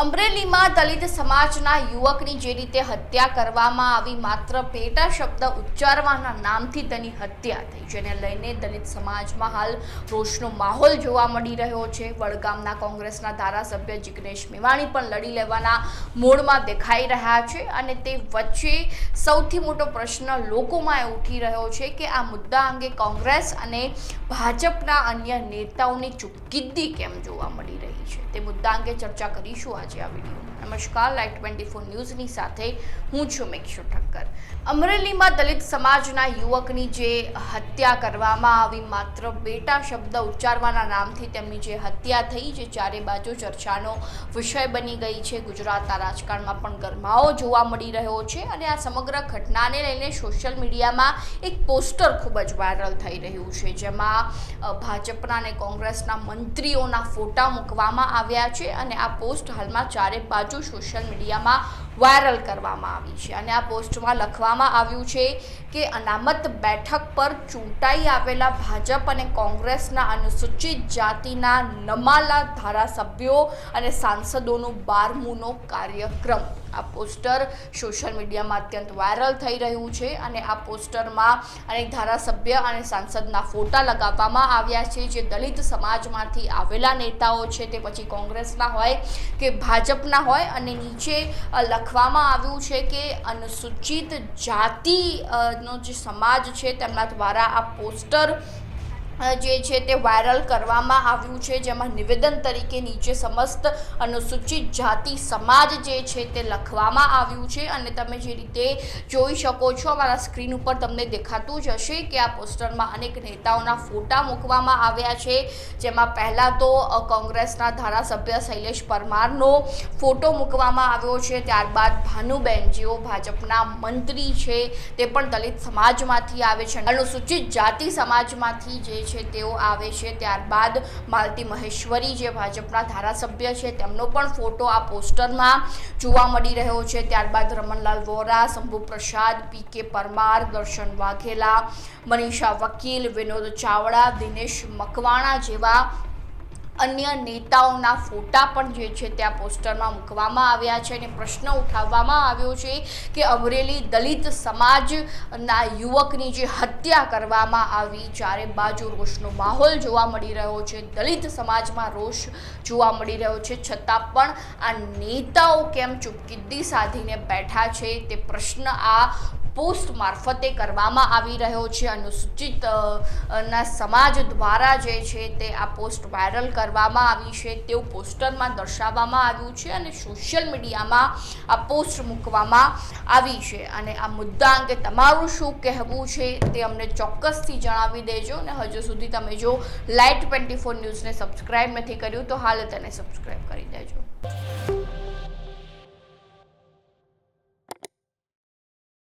અમરેલીમાં દલિત સમાજના યુવકની જે રીતે હત્યા કરવામાં આવી, માત્ર પેટા શબ્દ ઉચ્ચારવાના નામથી તેની હત્યા થઈ, જેને લઈને દલિત સમાજમાં હાલ રોષનો માહોલ જોવા મળી રહ્યો છે. વડગામના કોંગ્રેસના ધારાસભ્ય જિગ્નેશ મેવાણી પણ લડી લેવાના મૂડમાં દેખાઈ રહ્યા છે અને તે વચ્ચે સૌથી મોટો પ્રશ્ન લોકોમાં એ ઉઠી રહ્યો છે કે આ મુદ્દા અંગે કોંગ્રેસ અને ભાજપના અન્ય નેતાઓની ચૂપકિદ્દી કેમ જોવા મળી રહી છે? તે મુદ્દા અંગે ચર્ચા કરીશું આજે. આ વીડિયો. નમસ્કાર, લાઈવ ટ્વેન્ટી ફોર ન્યૂઝની સાથે હું છું મેક્ષુ ઠક્કર. અમરેલીમાં દલિત સમાજના યુવકની જે હત્યા કરવામાં આવી, માત્ર બેટા શબ્દ ઉચ્ચારવાના નામથી તેમની જે હત્યા થઈ, જે ચારે બાજુ ચર્ચાનો વિષય બની ગઈ છે. ગુજરાતના રાજકારણમાં પણ ગરમાવો જોવા મળી રહ્યો છે અને આ સમગ્ર ઘટનાને લઈને સોશિયલ મીડિયામાં એક પોસ્ટર ખૂબ જ વાયરલ થઈ રહ્યું છે, જેમાં ભાજપના અને કોંગ્રેસના મંત્રીઓના ફોટા મૂકવામાં આવ્યા છે અને આ પોસ્ટ હાલમાં ચારે બાજુ સોશિયલ મીડિયામાં વાયરલ કરવામાં આવી છે. અને આ પોસ્ટમાં લખવામાં આવ્યું છે કે અનામત બેઠક પર ચૂંટાઈ આવેલા ભાજપ અને કોંગ્રેસના અનુસૂચિત જાતિના નમાલા ધારાસભ્યો અને સાંસદોનું બારમુનો કાર્યક્રમ. આ પોસ્ટર સોશિયલ મીડિયામાં અત્યંત વાયરલ થઈ રહ્યું છે અને આ પોસ્ટરમાં અનેક ધારાસભ્ય અને સાંસદના ફોટા લગાવવામાં આવ્યા છે. જે દલિત સમાજમાંથી આવેલા નેતાઓ છે તે પછી કોંગ્રેસના હોય કે ભાજપના હોય અને નીચે અ, લખવામાં આવ્યું છે કે અનુસૂચિત જાતિ નો જે સમાજ છે તેમના દ્વારા આ પોસ્ટર જે છે તે વાયરલ કરવામાં આવ્યું છે, જેમાં નિવેદન તરીકે નીચે સમસ્ત અનુસૂચિત જાતિ સમાજ જે છે તે લખવામાં આવ્યું છે. અને તમે જે રીતે જોઈ શકો છો, અમારા સ્ક્રીન ઉપર તમને દેખાતું જ હશે કે આ પોસ્ટરમાં અનેક નેતાઓના ફોટા મૂકવામાં આવ્યા છે. જેમાં પહેલાં તો કોંગ્રેસના ધારાસભ્ય શૈલેષ પરમારનો ફોટો મૂકવામાં આવ્યો છે. ત્યારબાદ ભાનુબેન જેઓ ભાજપના મંત્રી છે. તે પણ દલિત સમાજમાંથી આવે છે. અનુસૂચિત જાતિ સમાજમાંથી જે છે, તેઓ આવે છે. ત્યારબાદ માલતી મહેશ્વરી જે ભાજપના ધારાસભ્ય છે, તેમનો પણ ફોટો આ પોસ્ટરમાં જોવા મળી રહ્યો છે. ત્યારબાદ રમણલાલ વોરા, શંભુ પ્રસાદ, પી કે પરમાર, દર્શન વાઘેલા, મનીષા વકીલ, વિનોદ ચાવડા, દિનેશ મકવાણા જેવા અન્ય નેતાઓના ફોટા પણ જે છે ત્યાં પોસ્ટરમાં મૂકવામાં આવ્યા છે અને પ્રશ્ન ઉઠાવવામાં આવ્યો છે કે અમરેલી દલિત સમાજના યુવકની જે હત્યા કરવામાં આવી, ચારે બાજુ રોષનો માહોલ જોવા મળી રહ્યો છે. દલિત સમાજમાં રોષ જોવા મળી રહ્યો છે. છતાં પણ આ નેતાઓ કેમ ચૂપકિદ્દી સાધીને બેઠા છે તે પ્રશ્ન આ પોસ્ટ મારફતે કરવામાં આવી રહ્યો છે. અનુસૂચિત ના સમાજ દ્વારા જે છે તે આ પોસ્ટ વાયરલ કરવામાં આવી છે તેવું પોસ્ટરમાં દર્શાવવામાં આવ્યું છે અને સોશિયલ મીડિયામાં આ પોસ્ટ મૂકવામાં આવી છે. અને આ મુદ્દા અંગે તમારું શું કહેવું છે તે અમને ચોક્કસથી જણાવી દેજો અને હજુ સુધી તમે જો લાઇટ ટ્વેન્ટી ફોર ન્યૂઝને સબસ્ક્રાઇબ નથી કર્યું તો હાલ તેને સબસ્ક્રાઇબ કરી દેજો.